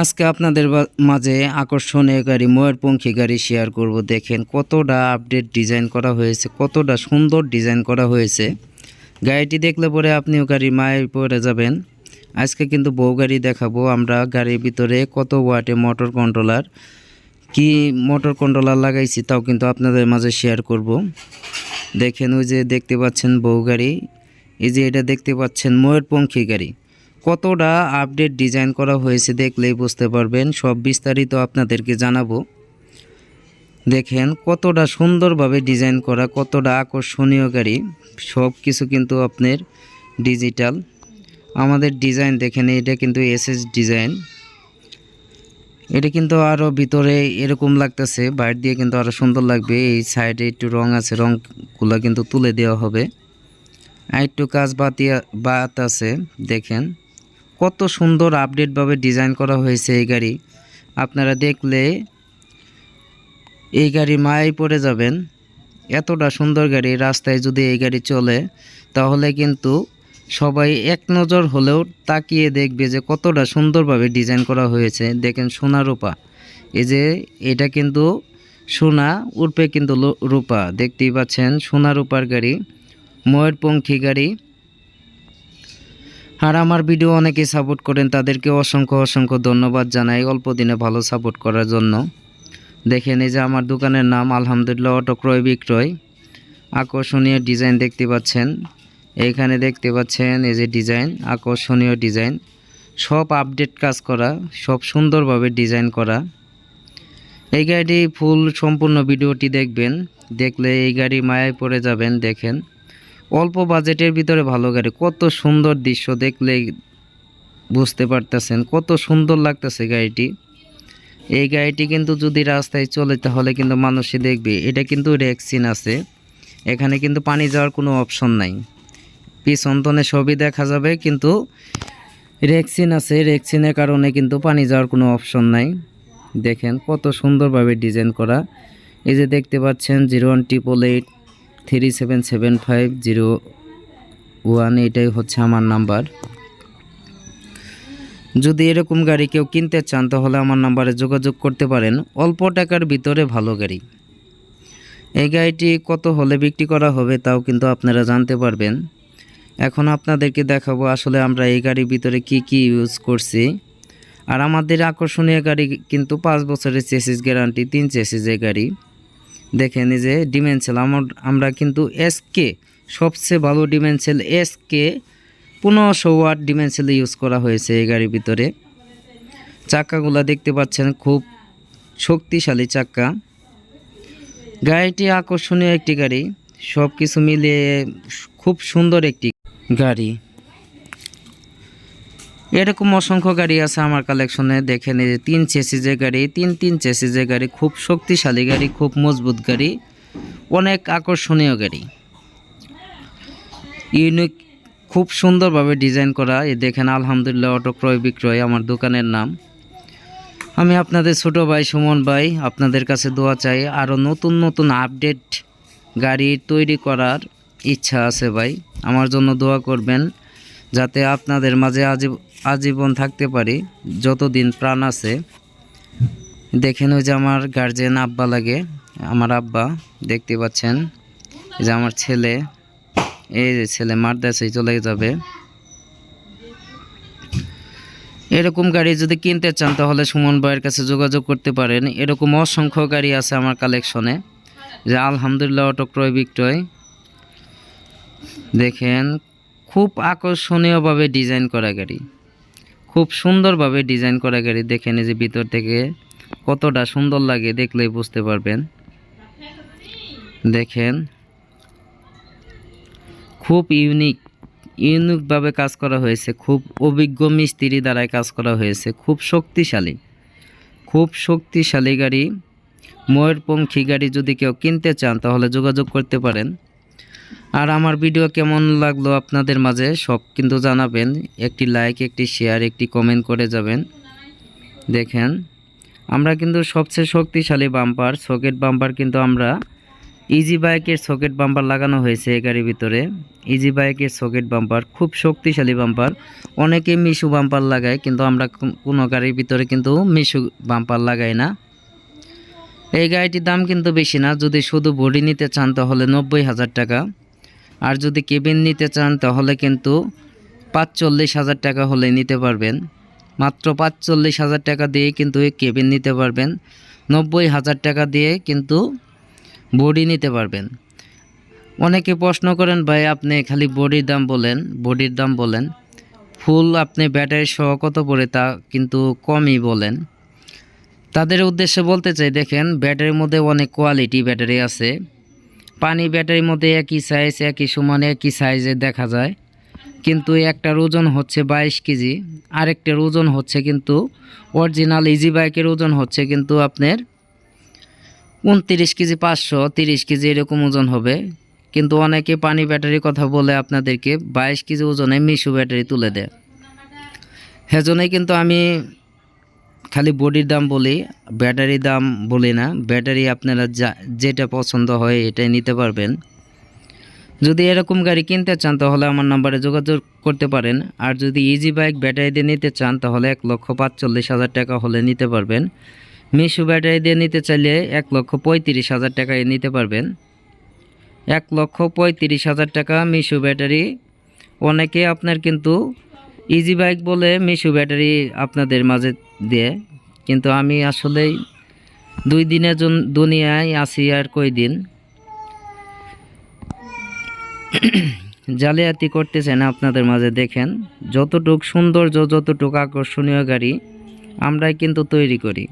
আজকে আপনাদের মাঝে আকর্ষণীয় গাড়ি ময়ূরপঙ্খী গাড়ি শেয়ার করব। দেখেন কতটা আপডেট ডিজাইন করা হয়েছে, কতটা সুন্দর ডিজাইন করা হয়েছে। গাড়িটি দেখলে পরে আপনিও গাড়ি মায়ের পরে যাবেন। আজকে কিন্তু বউ গাড়ি দেখাবো। আমরা গাড়ির ভিতরে কত ওয়াটে মোটর কন্ট্রোলার কি মোটর কন্ট্রোলার লাগাইছি তাও কিন্তু আপনাদের মাঝে শেয়ার করব। দেখেন ওই যে দেখতে পাচ্ছেন বউ গাড়ি, এই যে এটা দেখতে পাচ্ছেন ময়ূরপঙ্খী গাড়ি কতটা আপডেট ডিজাইন করা হয়েছে দেখলেই বুঝতে পারবেন। সব বিস্তারিত আপনাদেরকে জানাব। দেখেন, কতটা সুন্দরভাবে ডিজাইন করা, কতটা আকর্ষণীয় গাড়ি। সব কিছু কিন্তু আপনার ডিজিটাল। আমাদের ডিজাইন দেখেন, এটা কিন্তু এসএস ডিজাইন। এটা কিন্তু আরও ভিতরে এরকম লাগতেছে, বাইর দিয়ে কিন্তু আরও সুন্দর লাগবে। এই সাইডে একটু রং আছে, রংগুলো কিন্তু তুলে দেওয়া হবে। আর একটু কাজ বাতিয়া বাত আছে, দেখেন। কত সুন্দর আপডেটভাবে ডিজাইন করা হয়েছে এই গাড়ি। আপনারা দেখলে এই গাড়ি মায়াই পড়ে যাবেন। এতটা সুন্দর গাড়ি রাস্তায় যদি এই গাড়ি চলে, তাহলে কিন্তু সবাই এক নজর হলেও তাকিয়ে দেখবে যে কতটা সুন্দরভাবে ডিজাইন করা হয়েছে। দেখেন সোনা রূপা। এই যে এটা কিন্তু সোনা উর্পে কিন্তু রূপা। দেখতেই পাচ্ছেন সোনা রূপার গাড়ি, ময়ূরপঙ্খী গাড়ি। আর আমার ভিডিও অনেকে সাপোর্ট করেন, তাদেরকে অসংখ্য অসংখ্য ধন্যবাদ জানাই অল্প দিনে ভালো সাপোর্ট করার জন্য। দেখেন এই যে আমার দোকানের নাম, আলহামদুলিল্লাহ, অটো ক্রয়, বিক্রয়। আকর্ষণীয় ডিজাইন দেখতে পাচ্ছেন। এইখানে দেখতে পাচ্ছেন এই যে ডিজাইন, আকর্ষণীয় ডিজাইন। সব আপডেট কাজ করা, সব সুন্দরভাবে ডিজাইন করা। এই গাড়িটি ফুল সম্পূর্ণ ভিডিওটি দেখবেন, দেখলে এই গাড়ি মায়ায় পড়ে যাবেন, দেখেন। অল্প বাজেটের ভিতরে ভালো গাড়ি। কত সুন্দর দৃশ্য দেখলে বুঝতে পারতেছেন, কত সুন্দর লাগতেছে গাড়িটি। এই গাড়িটি কিন্তু যদি রাস্তায় চলে, তাহলে কিন্তু মানুষই দেখবে, এটা কিন্তু রেক্সিন আছে। এখানে কিন্তু পানি যাওয়ার কোনো অপশন নাই। পিছনতনে সবই দেখা যাবে, কিন্তু রেক্সিন আছে রেক্সিনের কারণে কিন্তু পানি যাওয়ার কোনো অপশন নাই। দেখেন কত সুন্দরভাবে ডিজাইন করা। এই যে দেখতে পাচ্ছেন, zero one, triple eight. Three seven seven five zero one এটাই হচ্ছে আমার নাম্বার। যদি এরকম গাড়ি কেউ কিনতে চান, তাহলে আমার নাম্বারে যোগাযোগ করতে পারেন। অল্প টাকার ভিতরে ভালো গাড়ি। এই গাড়িটি কত হলে বিক্রি করা হবে, তাও কিন্তু আপনারা জানতে পারবেন। এখন আপনাদেরকে দেখাবো আসলে আমরা এই গাড়ির ভিতরে কি কি ইউজ করছি। আর আমাদের আকর্ষণীয় গাড়ি কিন্তু পাঁচ বছরের চেসিস গ্যারান্টি, তিন চেসিসের গাড়ি। দেখেন এই যে ডিমেনসেল আমার আমরা কিন্তু এসকে সবচেয়ে ভালো ডিমেনসেল এসকে পনেরোশো ওয়াট ডিমেনসেল ইউজ করা হয়েছে এই গাড়ির ভিতরে। চাক্কাগুলা দেখতে পাচ্ছেন, খুব শক্তিশালী চাক্কা গাড়িটি আকর্ষণীয় একটি গাড়ি সব কিছু মিলিয়ে খুব সুন্দর একটি গাড়ি। এরকম অসংখ্য গাড়ি আছে আমার কালেকশনে দেখেন এই যে তিন চেসিজের গাড়ি, তিন তিন চেসিজের গাড়ি, খুব শক্তিশালী গাড়ি, খুব মজবুত গাড়ি, অনেক আকর্ষণীয় গাড়ি। ইউনিক, খুব সুন্দরভাবে ডিজাইন করা। এই দেখেন, আলহামদুলিল্লাহ, অটো ক্রয় বিক্রয়, আমার দোকানের নাম। আমি আপনাদের ছোট ভাই সুমন ভাই, আপনাদের কাছে দোয়া চাই আরও নতুন নতুন আপডেট গাড়ি তৈরি করার ইচ্ছা আছে ভাই। আমার জন্য দোয়া করবেন, যাতে আপনাদের মাঝে আজীব- আজীবন থাকতে পারি, যতদিন প্রাণ আছে। দেখেন ওই যে আমার গার্জেন আব্বা লাগে, আমার আব্বা, দেখতে পাচ্ছেন? যে আমার ছেলে, এই যে ছেলে মারদাসে চলে যাবে। এরকম গাড়ি যদি কিনতে চান, তাহলে সুমন ভাইয়ের কাছে যোগাযোগ করতে পারেন। এরকম অসংখ্য গাড়ি আছে আমার কালেকশনে যে আলহামদুলিল্লাহ অটো ক্রয় বিক্রয়। দেখেন, খুব আকর্ষণীয়ভাবে ডিজাইন করা গাড়ি। খুব সুন্দরভাবে ডিজাইন করা গাড়ি দেখেন যে ভিতর থেকে কতটা সুন্দর লাগে দেখলেই বুঝতে পারবেন। দেখেন। খুব ইউনিক, ইউনিকভাবে কাজ করা হয়েছে, খুব অভিজ্ঞ মিস্ত্রি দ্বারাই কাজ করা হয়েছে, খুব শক্তিশালী। খুব শক্তিশালী গাড়ি। ময়ূরপঙ্খী গাড়ি যদি কেউ কিনতে চান তাহলে যোগাযোগ করতে পারেন। আর আমার ভিডিও কেমন লাগল আপনাদের মাঝে, সব কিন্তু জানাবেন। একটি লাইক একটি শেয়ার একটি কমেন্ট করে যাবেন। দেখেন, আমরা কিন্তু সবচেয়ে শক্তিশালী বাম্পার সকেট বাম্পার কিন্তু আমরা ইজি বাইকের সকেট বাম্পার লাগানো হয়েছে এই গাড়ির ভিতরে। ইজি বাইকের সকেট বাম্পার খুব শক্তিশালী বাম্পার অনেকে মিশু বাম্পার লাগায়, কিন্তু আমরা কোনো গাড়ির ভিতরে কিন্তু মিশু বাম্পার লাগাই না। এই গাড়িটির দাম কিন্তু বেশি না, যদি শুধু বডি নিতে চান তাহলে নব্বই হাজার টাকা। আর যদি কেবিন নিতে চান, তাহলে কিন্তু পাঁচচল্লিশ হাজার টাকা হলে নিতে পারবেন। মাত্র পাঁচচল্লিশ হাজার টাকা দিয়ে কিন্তু এই কেবিন নিতে পারবেন। নব্বই হাজার টাকা দিয়ে কিন্তু বডি নিতে পারবেন। অনেকে প্রশ্ন করেন, ভাই, আপনি খালি বডির দাম বলেন, বডির দাম বলেন। ফুল আপনি ব্যাটারি সহ কত পড়ে তা কিন্তু কমই বলেন। তাদের উদ্দেশ্যে বলতে চাই, দেখেন, ব্যাটারির মধ্যে অনেক কোয়ালিটি ব্যাটারি আছে। পানি ব্যাটারির মধ্যে একই সাইজ একই সমান, একই সাইজে দেখা যায়। কিন্তু একটার ওজন হচ্ছে বাইশ কেজি, আরেকটার ওজন হচ্ছে কিন্তু অরিজিনাল ইজি বাইকের ওজন হচ্ছে কিন্তু আপনার উনত্রিশ কেজি পাঁচশো, তিরিশ কেজি এরকম ওজন হবে। কিন্তু অনেকে পানি ব্যাটারির কথা বলে আপনাদেরকে বাইশ কেজি ওজনে মিশু ব্যাটারি তুলে দেয়। সেজন্যই কিন্তু আমি খালি বডির দাম বলি ব্যাটারির দাম বলি না। ব্যাটারি আপনারা যা, যেটা পছন্দ হয় এটাই নিতে পারবেন। যদি এরকম গাড়ি কিনতে চান, তাহলে আমার নাম্বারে যোগাযোগ করতে পারেন। আর যদি ইজি বাইক ব্যাটারি দিয়ে নিতে চান, তাহলে এক লক্ষ পাঁচচল্লিশ হাজার টাকা হলে নিতে পারবেন। মিশু ব্যাটারি দিয়ে নিতে চাইলে এক লক্ষ পঁয়ত্রিশ হাজার টাকায় নিতে পারবেন। এক লক্ষ পঁয়ত্রিশ হাজার টাকা মিশু ব্যাটারি। অনেকে আপনার কিন্তু ইজি বাইক বলে মিশু ব্যাটারি আপনাদের মাঝে দিয়ে। কিন্তু আমি আসলেই দুই দিনের দুনিয়ায় আসি আর কই দিন জালিয়াতি করতেছে না আপনাদের মাঝে দেখেন। যতটুক সৌন্দর্য, যতটুক আকর্ষণীয় গাড়ি আমরাই কিন্তু তৈরি করি।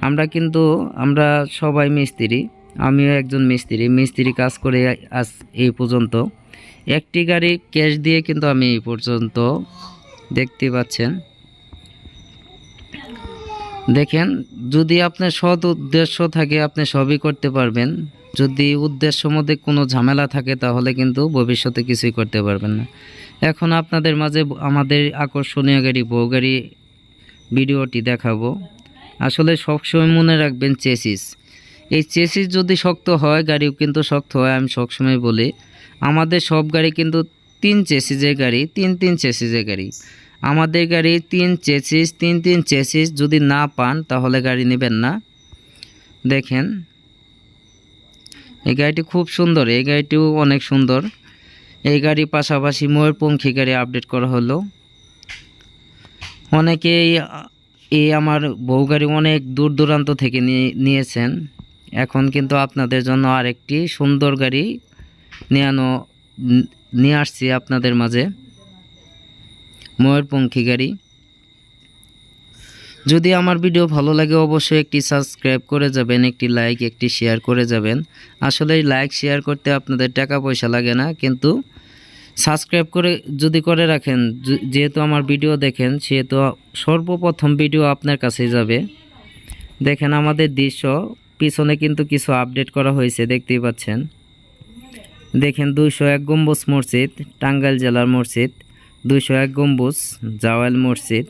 আমরা কিন্তু, আমরা সবাই মিস্ত্রি, আমিও একজন মিস্ত্রি। মিস্ত্রি কাজ করে আজ এই পর্যন্ত। একটি গাড়ি ক্যাশ দিয়ে কিন্তু আমি এই পর্যন্ত দেখতে পাচ্ছেন। দেখেন, যদি আপনার সৎ উদ্দেশ্য থাকে, আপনি সবই করতে পারবেন। যদি উদ্দেশ্য মধ্যে কোনো ঝামেলা থাকে, তাহলে কিন্তু ভবিষ্যতে কিছুই করতে পারবেন না। এখন আপনাদের মাঝে আমাদের আকর্ষণীয় গাড়ি, বউ গাড়ি ভিডিওটি দেখাবো। আসলে সবসময় মনে রাখবেন চেসিস। এই চেসিস যদি শক্ত হয়, গাড়িও কিন্তু শক্ত হয়, আমি সবসময় বলি। আমাদের সব গাড়ি কিন্তু তিন চেসিসের গাড়ি, তিন তিন চেসিসের গাড়ি। আমাদের গাড়ি তিন চেসিস, তিন তিন চেসিস যদি না পান তাহলে গাড়ি নেবেন না। দেখেন, এই গাড়িটি খুব সুন্দর, এই গাড়িটিও অনেক সুন্দর। এই গাড়ির পাশাপাশি ময়ূরপঙ্খী গাড়ি আপডেট করা হলো। অনেকে এই- আমার বউ গাড়ি অনেক দূর দূরান্ত থেকে নিয়ে, নিয়েছেন। এখন কিন্তু আপনাদের জন্য আরেকটি সুন্দর গাড়ি নিয়ে আনো- নিয়ে আসছি আপনাদের মাঝে। ময়ূরপঙ্খী গাড়ি। যদি আমার ভিডিও ভালো লাগে, অবশ্যই একটি সাবস্ক্রাইব করে যাবেন, একটি লাইক, একটি শেয়ার করে যাবেন। আসলে লাইক, শেয়ার করতে আপনাদের টাকা পয়সা লাগে না, কিন্তু সাবস্ক্রাইব করে যদি করে রাখেন যেহেতু আমার ভিডিও দেখেন, সেহেতু সর্বপ্রথম ভিডিও আপনার কাছে যাবে। দেখেন আমাদের দৃশ্য, পিছনে কিন্তু কিছু আপডেট করা হয়েছে, দেখতেই পাচ্ছেন। দেখেন দুইশো এক গম্বুজ মসজিদ, টাঙ্গাইল জেলার মসজিদ, দুইশো এক গম্বুজ জাওয়াল মসজিদ।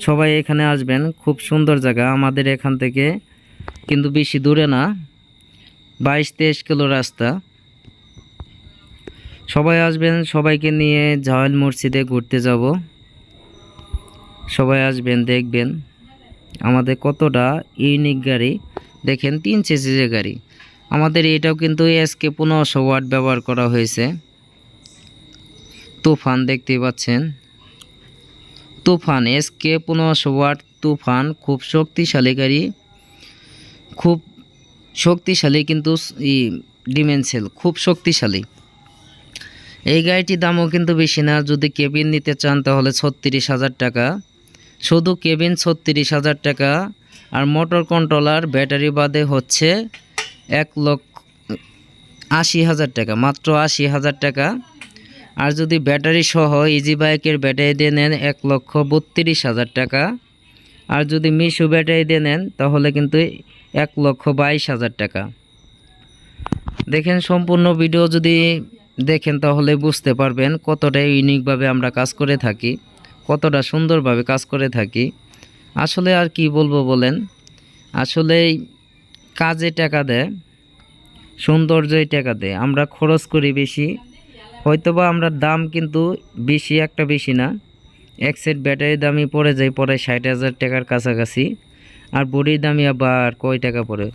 সবাই এখানে আসবেন, খুব সুন্দর জায়গা। আমাদের এখান থেকে কিন্তু বেশি দূরে না বাইশ তেইশ কিলো রাস্তা। সবাই আসবেন, সবাইকে নিয়ে জাওয়াল মসজিদে ঘুরতে যাব। সবাই আসবেন, দেখবেন। আমাদের কতটা ইউনিক গাড়ি। দেখেন তিন চেসিসের গাড়ি। আমাদের এটাও কিন্তু এসকে পনেরোশো ওয়াট ব্যবহার করা হয়েছে। তুফান দেখতে পাচ্ছেন। তুফান এসকে পনেরোশো ওয়াট তুফান খুব শক্তিশালী গাড়ি। খুব শক্তিশালী কিন্তু ই ডিমেনসেল খুব শক্তিশালী। এই গাড়িটির দামও কিন্তু বেশি না। যদি কেবিন নিতে চান তাহলে ছত্রিশ হাজার টাকা। শুধু কেবিন ছত্রিশ হাজার টাকা। আর মোটর কন্ট্রোলার ব্যাটারি বাদে হচ্ছে এক লক্ষ আশি হাজার টাকা, মাত্র আশি হাজার টাকা। আর যদি ব্যাটারি সহ ইজি বাইকের ব্যাটারি দিয়ে নেন এক লক্ষ বত্রিশ হাজার টাকা। আর যদি মিশু ব্যাটারি দিয়ে নেন, তাহলে কিন্তু এক লক্ষ বাইশ হাজার টাকা। দেখেন, সম্পূর্ণ ভিডিও যদি দেখেন, তাহলে বুঝতে পারবেন কতটা ইউনিকভাবে আমরা কাজ করে থাকি, কতটা সুন্দরভাবে কাজ করে থাকি। আসলে আর কি বলব বলেন? আসলে কাজে টাকা দেয়, সৌন্দর্যই টাকা দেয়। আমরা খরচ করি বেশি, হয়তোবা আমরা দাম কিন্তু বেশি, একটা বেশি না। এক সেট ব্যাটারির দামই পড়ে যায় পরে ষাট হাজার টাকার কাছাকাছি। আর বডির দামই আবার কয় টাকা পড়ে?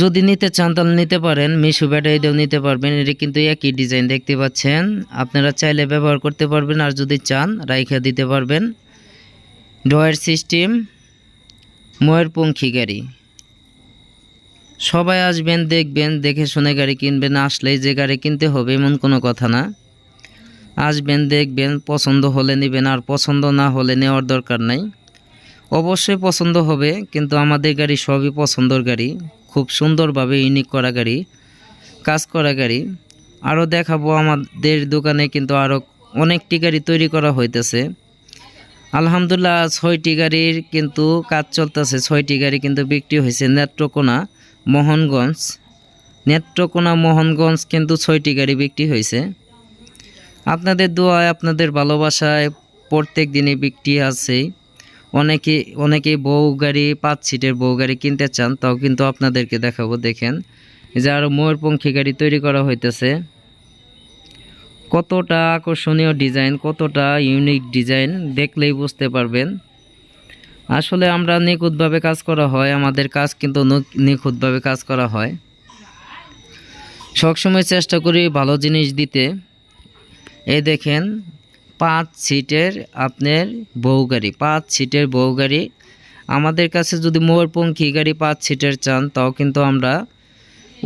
যদি নিতে চান তাহলে নিতে পারেন, মিশু ব্যাটারিটাও নিতে পারবেন। এটা কিন্তু একই ডিজাইন, দেখতে পাচ্ছেন? আপনারা চাইলে ব্যবহার করতে পারবেন, আর যদি চান, রাইখা দিতে পারবেন। ডয়ের সিস্টেম ময়ূরপঙ্খী গাড়ি। সবাই আসবেন, দেখবেন, দেখে শুনে গাড়ি কিনবেন আসলেই যে গাড়ি কিনতে হবে এমন কোনো কথা না। আসবেন, দেখবেন, পছন্দ হলে নেবেন, আর পছন্দ না হলে নেওয়ার দরকার নাই। অবশ্যই পছন্দ হবে, কিন্তু আমাদের গাড়ি সবই পছন্দর গাড়ি। খুব সুন্দরভাবে ইউনিক করা গাড়ি, কাজ করা গাড়ি। আরও দেখাবো আমাদের দোকানে কিন্তু আরও অনেকটি গাড়ি তৈরি করা হইতেছে। আলহামদুলিল্লাহ, ছয়টি গাড়ির কিন্তু কাজ চলতেছে। ছয়টি গাড়ি কিন্তু বিক্রি হয়েছে নেত্রকোনা মোহনগঞ্জ। নেত্রকোনা মোহনগঞ্জ কিন্তু ছয়টি গাড়ি বিক্রি হয়েছে। আপনাদের দোয়ায়, আপনাদের ভালোবাসায় প্রত্যেক দিনই বিক্রি আছে। অনেকে অনেকে বউ গাড়ি, পাঁচ সিটের বউ গাড়ি কিনতে চান, তাও কিন্তু আপনাদেরকে দেখাবো। দেখেন যে আরও ময়ূরপঙ্খী গাড়ি তৈরি করা হইতেছে। কতটা আকর্ষণীয় ডিজাইন, কতটা ইউনিক ডিজাইন দেখলেই বুঝতে পারবেন। আসলে আমরা নিখুঁতভাবে কাজ করা হয়, আমাদের কাজ কিন্তু নিখুঁতভাবে কাজ করা হয়। সবসময় চেষ্টা করি ভালো জিনিস দিতে। এই দেখেন, পাঁচ সিটের আপনার বউ গাড়ি, পাঁচ সিটের বউ গাড়ি। আমাদের কাছে যদি মোরপঙ্খী গাড়ি পাঁচ সিটের চান, তাও কিন্তু আমরা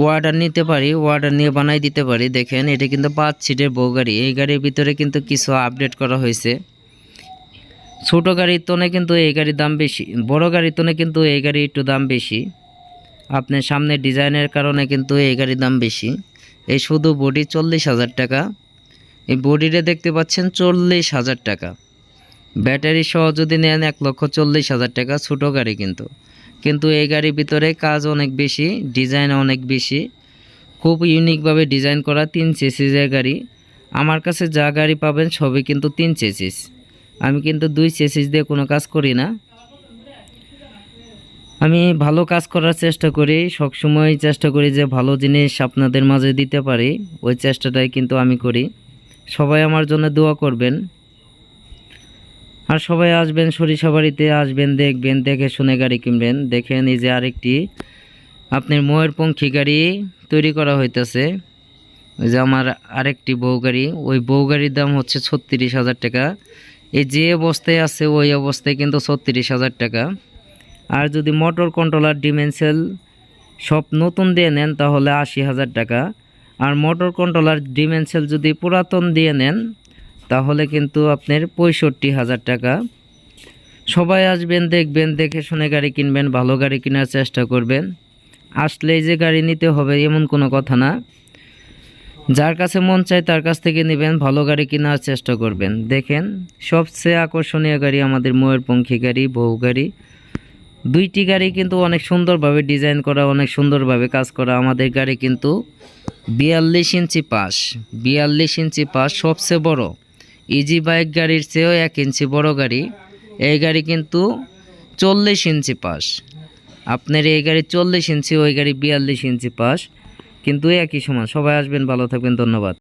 অর্ডার নিতে পারি অর্ডার নিয়ে বানাই দিতে পারি। দেখেন, এটা কিন্তু পাঁচ সিটের বউ গাড়ি। এই গাড়ির ভিতরে কিন্তু কিছু আপডেট করা হয়েছে। ছোটো গাড়ির তোনে কিন্তু এই গাড়ির দাম বেশি। বড় গাড়ির তোনে কিন্তু এই গাড়ি একটু দাম বেশি। আপনার সামনে ডিজাইনের কারণে কিন্তু এই গাড়ির দাম বেশি। এই শুধু বডি চল্লিশ হাজার টাকা। এই বডিটা দেখতে পাচ্ছেন চল্লিশ হাজার টাকা। ব্যাটারি সহ যদি নেন এক লক্ষ চল্লিশ হাজার টাকা ছোটো গাড়ি কিন্তু। কিন্তু এই গাড়ির ভিতরে কাজ অনেক বেশি, ডিজাইন অনেক বেশি। খুব ইউনিকভাবে ডিজাইন করা তিন চেসিসের গাড়ি। আমার কাছে যা গাড়ি পাবেন সবই কিন্তু তিন চেসিস। আমি কিন্তু দুই চেসিস দিয়ে কোনো কাজ করি না। আমি ভালো কাজ করার চেষ্টা করি, সবসময় চেষ্টা করি যে ভালো জিনিস আপনাদের মাঝে দিতে পারি। ওই চেষ্টাটাই কিন্তু আমি করি। সবাই আমার জন্য দোয়া করবেন। আর সবাই আসবেন, সরিষা বাড়িতে আসবেন, দেখবেন, দেখে শুনে গাড়ি কিনবেন। দেখেন এই যে আরেকটি আপনার ময়ূরপঙ্খী গাড়ি তৈরি করা হইতেছে। ওই যে আমার আরেকটি বউ গাড়ি, ওই বউ গাড়ির দাম হচ্ছে ছত্রিশ হাজার টাকা। এই যে অবস্থায় আছে, ওই অবস্থায় কিন্তু ছত্রিশ হাজার টাকা। আর যদি মোটর কন্ট্রোলার ডিমেনসেল সব নতুন দিয়ে নেন, তাহলে আশি হাজার টাকা। আর মোটর কন্ট্রোলার ডিমেনসেল যদি পুরাতন দিয়ে নেন তাহলে কিন্তু আপনার পঁয়ষট্টি হাজার টাকা। সবাই আসবেন, দেখবেন, দেখে শুনে গাড়ি কিনবেন, ভালো গাড়ি কেনার চেষ্টা করবেন। আসলেই যে গাড়ি নিতে হবে এমন কোনো কথা না। যার কাছে মন চায় তার কাছ থেকে নেবেন, ভালো গাড়ি কেনার চেষ্টা করবেন। দেখেন, সবচেয়ে আকর্ষণীয় গাড়ি আমাদের ময়ূরপঙ্খী গাড়ি, বউ গাড়ি। দুইটি গাড়ি কিন্তু অনেক সুন্দরভাবে ডিজাইন করা, অনেক সুন্দরভাবে কাজ করা। আমাদের গাড়ি কিন্তু বিয়াল্লিশ ইঞ্চি পাশ, বিয়াল্লিশ ইঞ্চি পাশ সবচেয়ে বড়। ইজি বাইক গাড়ির চেয়েও এক ইঞ্চি বড় গাড়ি। এই গাড়ি কিন্তু চল্লিশ ইঞ্চি পাস। আপনার এই গাড়ি চল্লিশ ইঞ্চি, ওই গাড়ি বিয়াল্লিশ ইঞ্চি পাস। কিন্তু একই সমান। সবাই আসবেন, ভালো থাকবেন, ধন্যবাদ।